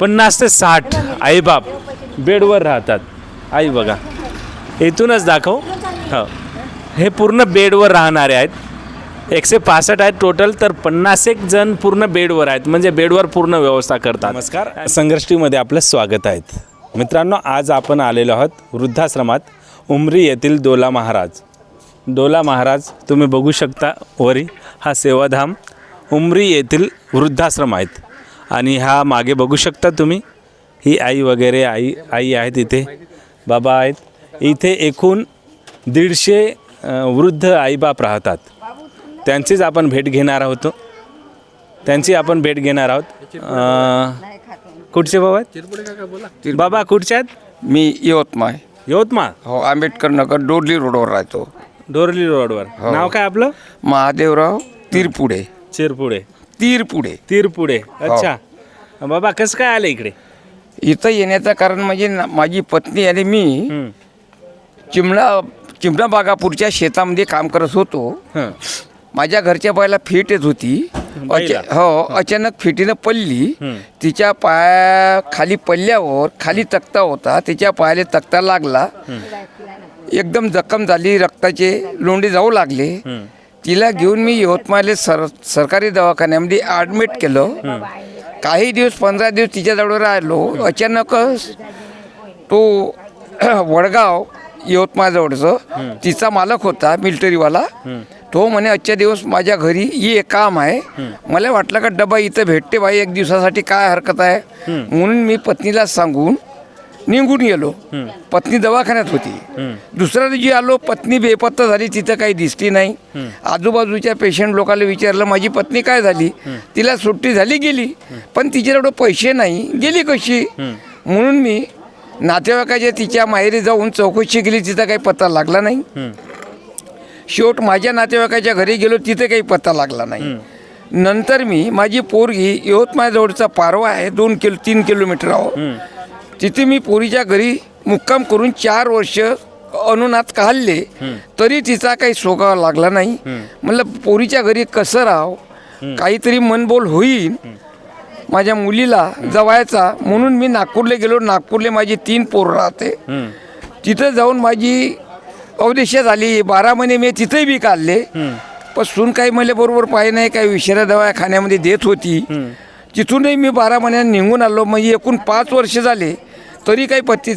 पन्नास ते साठ आईबाप बेडवर राहतात. आई बघा इथूनच दाखव. हो. हे पूर्ण बेडवर राहणारे आहेत. एकशे पासष्ट आहेत टोटल तर पन्नास एक जण पूर्ण बेडवर आहेत. म्हणजे बेडवर पूर्ण व्यवस्था करतात. नमस्कार. संघर्ष्टीमध्ये आपलं स्वागत आहेत मित्रांनो आज आपण आलेलो आहोत वृद्धाश्रमात उमरी येथील डोला महाराज. दोला महाराज तुम्ही बघू शकता वरी हा सेवाधाम उमरी येथील वृद्धाश्रम आहेत. आणि हा मागे बघू शकता तुम्ही. ही आई वगैरे आई आई आहेत इथे. बाबा आहेत. इथे एकूण दीडशे वृद्ध आईबाप राहतात. त्यांचीच आपण भेट घेणार आहोत. त्यांची आपण भेट घेणार आहोत. कुठचे बाबा आहेत? बाबा कुठचे आहेत? मी यवतमाळ. यवतमाळ? हो आंबेडकर नगर डोडली रोडवर राहतो. डोरली रोडवर. नाव काय आपलं? महादेवराव तीरपुडे. चिरपुडे. तीरपुडे. तीरपुडे. अच्छा. बाबा कसं काय आलं इकडे? इथं येण्याचं कारण म्हणजे ना- माझी पत्नी आणि मी हं, चिमणा चिमणा बागापूरच्या शेतामध्ये काम करत होतो. हं. माझ्या घरच्या बायला फिट येत होती. बाईला? अचा- हो अचानक फिटीनं पडली. हं. तिच्या पाया खाली पडल्यावर खाली तक्ता होता. तिच्या पायाला तक्ता लागला. एकदम जखम झाली रक्ताचे लोंढे जाऊ लागले. हं. तिला घेऊन मी यवतमाळले सर सरकारी दवाखान्यामध्ये ॲडमिट केलं. काही दिवस पंधरा दिवस तिच्याजवळ राहिलो. अचानकच तो वडगाव यवतमाळजवळचं तिचा मालक होता मिलिटरीवाला तो म्हणे आजच्या दिवस माझ्या घरी ये काम आहे. मला वाटलं का डबा इथं भेटते बाई एक दिवसासाठी काय हरकत आहे? म्हणून मी पत्नीला सांगून निघून गेलो. पत्नी दवाखान्यात होती. दुसऱ्या दिवशी आलो पत्नी बेपत्ता झाली तिथं काही दिसली नाही. आजूबाजूच्या पेशंट लोकांना विचारलं माझी पत्नी काय झाली? तिला सुट्टी झाली गेली पण तिच्याकडं पैसे नाही. गेली कशी? म्हणून मी नातेवाईकाच्या तिच्या माहेरी जाऊन चौकशी केली तिथं काही पत्ता लागला नाही. शेवट माझ्या नातेवाईकाच्या घरी गेलो तिथे काही पत्ता लागला नाही. नंतर मी माझी पोरगी यवतमाळजवळचा पारवा आहे दोन किलो तीन किलोमीटरावर तिथे मी पोरीच्या घरी मुक्काम करून चार वर्ष अनुनात काढले. तरी तिचा काही सोगावा लागला नाही. म्हणलं पोरीच्या घरी कसं राहाव? काहीतरी मनबोल होईल. माझ्या मुलीला जवायचा म्हणून मी नागपूरला गेलो. नागपूरला माझी तीन पोरं राहते. तिथं जाऊन माझी अवदेशा झाली. बारा महिने मी तिथेही बी काढले. पण सून काही मला बरोबर पाहिजे नाही. काही विषारा दवाखान्यामध्ये देत होती. तिथूनही मी बारा महिन्यात निघून आलो. म्हणजे एकूण पाच वर्ष झाले. तरी काही पत्ती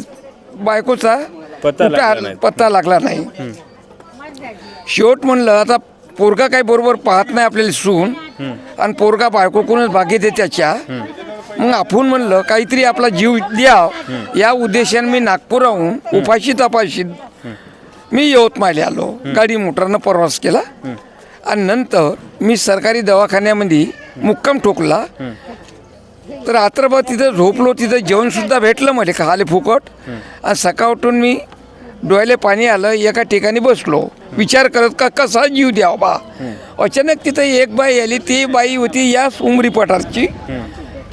बायकोचा पत्ता लागला. पत्ता लागला नाही. शेवट म्हणलं आता पोरगा काही बरोबर पाहत नाही आपल्याला सून. आणि पोरगा बायकोकडूनच बागेत आहे त्याच्या. मग आपण म्हणलं काहीतरी आपला जीव द्या. या उद्देशाने मी नागपूरहून उपाशी तपाशी मी यवतमाळला आलो. गाडी मोटरनं प्रवास केला. आणि नंतर मी सरकारी दवाखान्यामध्ये मुक्काम ठोकला. तर रात्रभर तिथं झोपलो तिथं जेवणसुद्धा भेटलं मला खाले फुकट. आणि सकाळ उठून मी डोळ्याला पाणी आलं एका ठिकाणी बसलो. विचार करत का कसा जीव द्यावा बा? अचानक तिथं एक बाई आली ती बाई होती याच उमरी पठारची.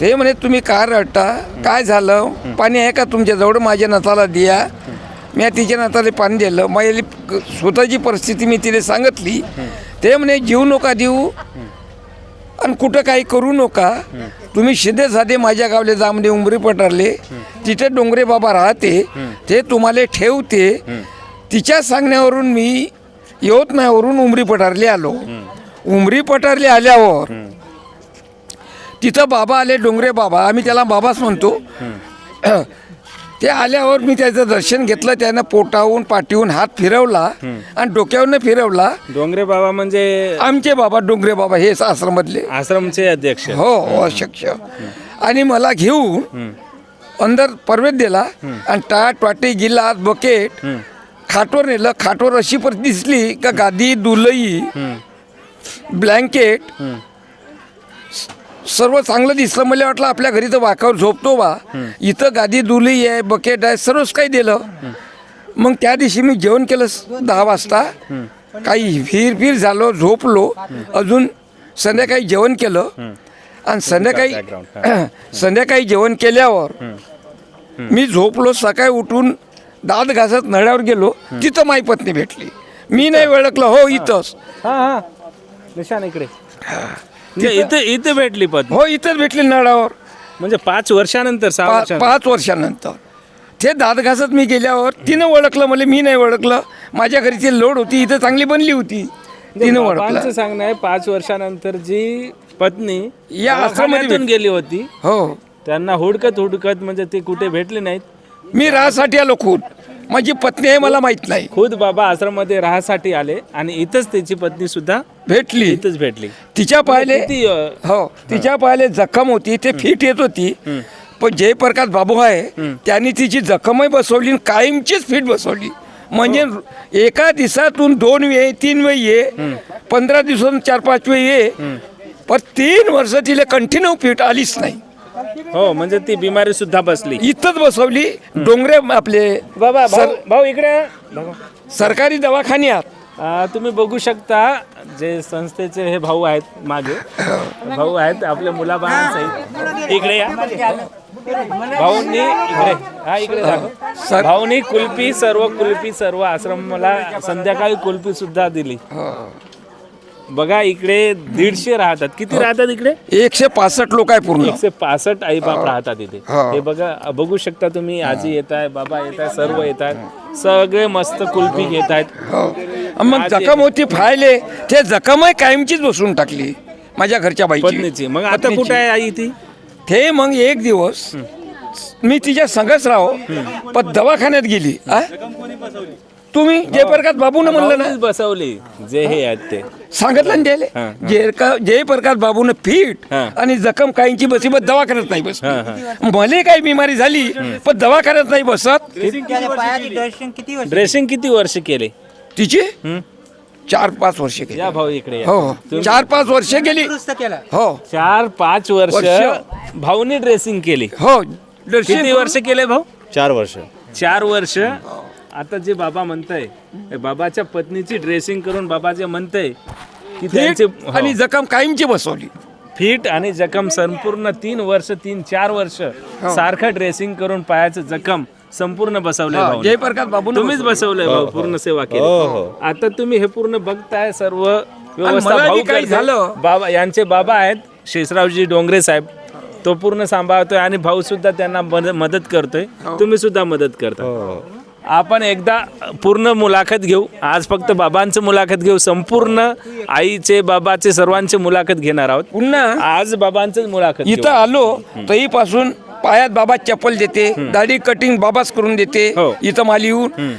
ते म्हणे तुम्ही का रडता? काय झालं? पाणी आहे का तुमच्याजवळ? माझ्या नथाला द्या. मी तिच्या नाताला पाणी दिलं. माझी स्वतःची परिस्थिती मी तिला सांगितली. ते म्हणे जीव नका देऊ. आणि कुठं काही करू नका. तुम्ही शिदे साधे माझ्या गावले जांभडे उमरी पठारले. तिथे डोंगरे बाबा राहते. ते तुम्हाला ठेवते. तिच्या सांगण्यावरून मी यवतमाळवरून उमरी पठारले आलो. उमरी पठारले आल्यावर तिथं बाबा आले डोंगरे बाबा. आम्ही त्याला बाबाच म्हणतो. ते आल्यावर मी त्याचं दर्शन घेतलं त्यानं पोटाहून पाठीहून हात फिरवला आणि डोक्यावरनं फिरवला. डोंगरे बाबा म्हणजे आमचे बाबा डोंगरे बाबा हेच आश्रमातले. आश्रमचे अध्यक्ष. हो अशक्य आणि मला घेऊन अंदर प्रवेश दिला आणि टाट वाटी गिलास बकेट खाटवर नेलं. खाटवर अशी पर दिसली का गादी दुलई ब्लँकेट सर्व चांगलं दिसलं. मला वाटलं आपल्या घरी तर वाकावर झोपतो बा. इथं गादी दुलई आहे बकेट आहे सर्वच काही दिलं. मग त्या दिवशी मी जेवण केलं दहा वाजता. काही फिर फिर झालो झोपलो. अजून संध्याकाळी जेवण केलं. आणि संध्याकाळी संध्याकाळी जेवण केल्यावर मी झोपलो सकाळी उठून दात घासत नळ्यावर गेलो. तिथं माई पत्नी भेटली. मी नाही ओळखलं हो इथंच. निशाण इकडे. म्हणजे इथे इथे भेटली पत्नी. हो इथंच भेटली नळावर. म्हणजे पाच वर्षानंतर सहा पा वर्षानंतर. पाच वर्षानंतर. ते दात घासत मी गेल्यावर तिनं ओळखलं मला मी नाही ओळखलं. माझ्या घरी ती लोड होती इथं चांगली बनली होती. तिनं बाबांचं ओळखलं. सांगणं आहे पाच वर्षानंतर जी पत्नी या आश्रमामध्ये दवाखान्यातून गेली होती हो. त्यांना हुडकत हुडकत म्हणजे ते कुठे भेटले नाहीत. मी राहासाठी आलो खूप माझी पत्नी आहे मला माहीत नाही. खुद बाबा आश्रममध्ये राहासाठी आले आणि इथंच त्याची पत्नी सुद्धा भेटली. इथंच भेटली. तिच्या पाहिले किती अ, हो तिच्या पाहिले जखम होती ते फिट येत होती. पण जयप्रकाश बाबू आहे त्यांनी तिची जखमही बसवली आणि कायमचीच फिट बसवली. म्हणजे एका दिवसातून दोन वेळ तीन वेळ ये पंधरा दिवसातून चार पाच वेळ ये पण तीन वर्ष तिला कंटिन्यू फिट आलीच नाही. हो म्हणजे ती बिमारी सुद्धा बसली. इथंच बसवली. डोंगरे आपले बाबा भाऊ सर- भाऊ इकडे या. सरकारी दवाखान्यात आ, तुम्ही बघू शकता जे संस्थेचे हे भाऊ आहेत मागे. भाऊ आहेत आपल्या मुलाबाळांसहित इकडे या. भाऊंनी इकडे. हा इकडे दाखव. सर- भाऊनी कुल्फी सर्व कुल्फी सर्व आश्रमाला संध्याकाळी कुल्फी सुद्धा दिली. बघा इकडे दीडशे राहतात. किती राहतात इकडे? एकशे पासष्ट लोक आहे पूर्ण. एकशे पासष्ट आई बाप राहतात इथे. हा. बघा बघू शकता तुम्ही आजी येत आहे बाबा येत आहे सर्व येत आहेत सगळे मस्त कुल्फी घेत आहेत. मग जखम होती फायले ते जखमही कायमचीच बसवून टाकली माझ्या घरच्या बाईची. पत्नीची. मग आता. कुठे आहे आई ती? ते मग एक दिवस मी तिच्या संगच राहो पण दवाखान्यात गेली? तुम्ही जयप्रकाश बाबून म्हणलं ना बसवली जे हे आहेत ते. सांगितलं ना त्याले? हा, जयप्रकाश बाबून फीट हा. आणि जखम काहींची बसी पण दवाखान्यात नाही बस हा, भले काही बिमारी झाली पण दवाखान्यात नाही बसत. त्याच्या पायाची दर्शन किती वर्ष ड्रेसिंग किती वर्ष केले? तिची? हं? चार पाच वर्ष गेली या भाऊ इकडे या. हो चार पाच वर्ष गेली दुरुस्त केला. हो. चार पाच वर्ष वर्ष. भाऊनी ड्रेसिंग केली. हो किती दर्शन वर्ष केले भाऊ? चार वर्ष. चार वर्ष. आता जे बाबा म्हणताय हे बाबाच्या पत्नीची ड्रेसिंग करून बाबा जे म्हणताय की त्यांचे फिट आणि हो. जखम कायमची बसवली फिट आणि जखम संपूर्ण तीन वर्ष तीन चार वर्ष सारखं ड्रेसिंग करून पायाचं जखम संपूर्ण बसवलंय हा. जयप्रकाश बाबू तुम्हीच बसवलंय भाऊ पूर्ण सेवा हो, केली हो. आता तुम्ही हे पूर्ण बघताय सर्व व्यवस्था. झालं. बाबा यांचे बाबा आहेत शेषरावजी डोंगरे साहेब तो पूर्ण सांभाळतोय आणि भाऊ सुद्धा त्यांना मद- मदत करतोय तुम्ही सुद्धा मदत करता हो. आपण एकदा पूर्ण मुलाखत घेऊ. आज फक्त बाबांचं मुलाखत घेऊ. संपूर्ण आईचे बाबाचे सर्वांचे मुलाखत घेणार आहोत. पुन्हा आज बाबांचंच मुलाखत. इथं आलो तरीपासून पायात बाबा चप्पल देते दाढी कटिंग बाबाच करून देते. हो. इथं मला येऊन.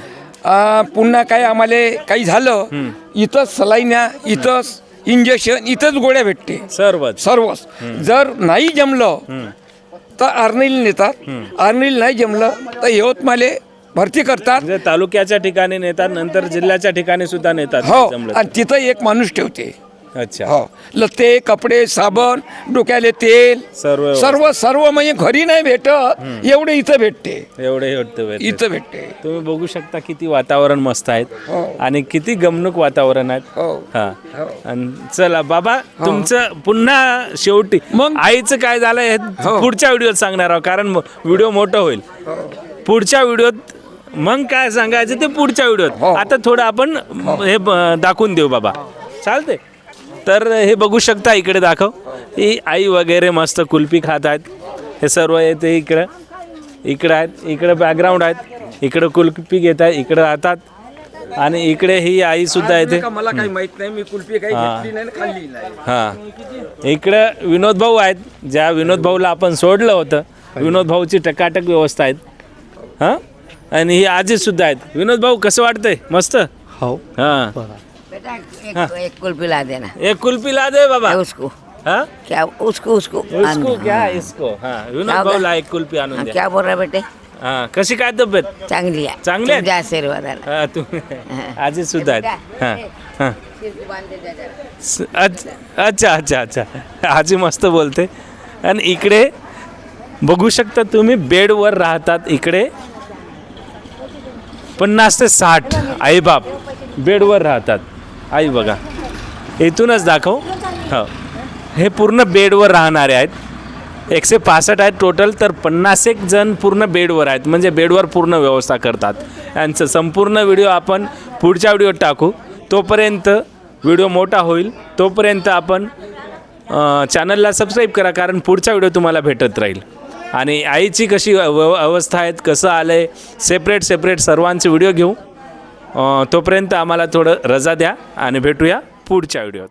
पुन्हा काय आम्हाला काही झालं इथंच सलाईन्या इथंच इंजेक्शन इथंच गोळ्या भेटते. सर्वच. सर्वच. जर नाही जमलं तर आर्निल नेतात आर्निल नाही जमलं तर यवतमाले भरती करतात. म्हणजे तालुक्याच्या ठिकाणी नेतात नंतर जिल्ह्याच्या ठिकाणी सुद्धा नेतात हो जमलं आणि तिथं एक माणूस ठेवते. अच्छा. हो. लत्ते कपडे साबण डोक्याले तेल सर्व सर्व सर्व म्हणजे घरी नाही भेटत एवढे इथं भेटते. एवढे होते इथं भेटते. तुम्ही बघू शकता किती वातावरण मस्त आहेत. हो. आणि किती गमणूक वातावरण आहेत. हो. हा. आणि चला बाबा तुमचं पुन्हा शेवटी मग? आईचं काय झालंय हे हो. पुढच्या व्हिडिओत सांगणार आहोत कारण व्हिडिओ मोठं होईल. पुढच्या व्हिडिओत मग काय सांगायचं ते पुढच्या हो. व्हिडिओत आता थोडं आपण हे. ब- दाखवून देऊ बाबा. चालते तर हे बघू शकता इकडे दाखव. ही आई वगैरे मस्त कुल्फी खात आहेत. हे सर्व येते इकडं. इकडं आहेत इकडं बॅकग्राऊंड आहेत. इकडं कुल्फी घेत आहेत इकडं राहतात. आणि इकडे ही आई सुद्धा येते. का मला काही माहीत नाही मी कुल्फी काही हा. घेतली नाही आणि खाल्ली नाही. हां. इकडं विनोद भाऊ आहेत. ज्या विनोद भाऊला आपण सोडलं होतं विनोद भाऊची टकाटक व्यवस्था आहेत. हां? आणि ही आजी सुद्धा आहेत. विनोद भाऊ कसं वाटतंय? मस्त? हो. हां. बेटा एक एक कुल्फी ला देना एक कुल्फी ला दे बाबा. उसको. हां? क्या उसको उसको क्या इसको? हां विनोद भाऊला एक कुल्फी आणून द्या. क्या बोल रहा बेटे? हां कशी काय तब्येत? चांगली आहे. चांगली आहे? तुमच्या आशीर्वादाला. हां तुम्ही आजी सुद्धा आहेत. हां हां. स- अच्छ- अच्छा अच्छा अच्छा. आजी मस्त बोलते. आणि इकडे बघू शकता तुम्ही बेडवर राहतात इकडे पन्नास ते साठ आईबाप बेडवर राहतात. आई बघा इथूनच दाखव. हो. हे पूर्ण बेडवर राहणारे आहेत. एकशे पासष्ट आहेत टोटल तर पन्नास एक जण पूर्ण बेडवर आहेत. म्हणजे बेडवर पूर्ण व्यवस्था करतात. यांचं संपूर्ण व्हिडिओ आपण पुढच्या व्हिडिओत टाकू. तोपर्यंत व्हिडिओ मोठा होईल. तोपर्यंत आपण चॅनलला सबस्क्राईब करा कारण पुढचा व्हिडिओ तुम्हाला भेटत राहील. आणि आईची कशी अव अवस्था आहेत कसं आलं आहे सेपरेट सेपरेट सर्वांचे व्हिडिओ घेऊ. तोपर्यंत आम्हाला थोडं रजा द्या आणि भेटूया पुढच्या व्हिडिओत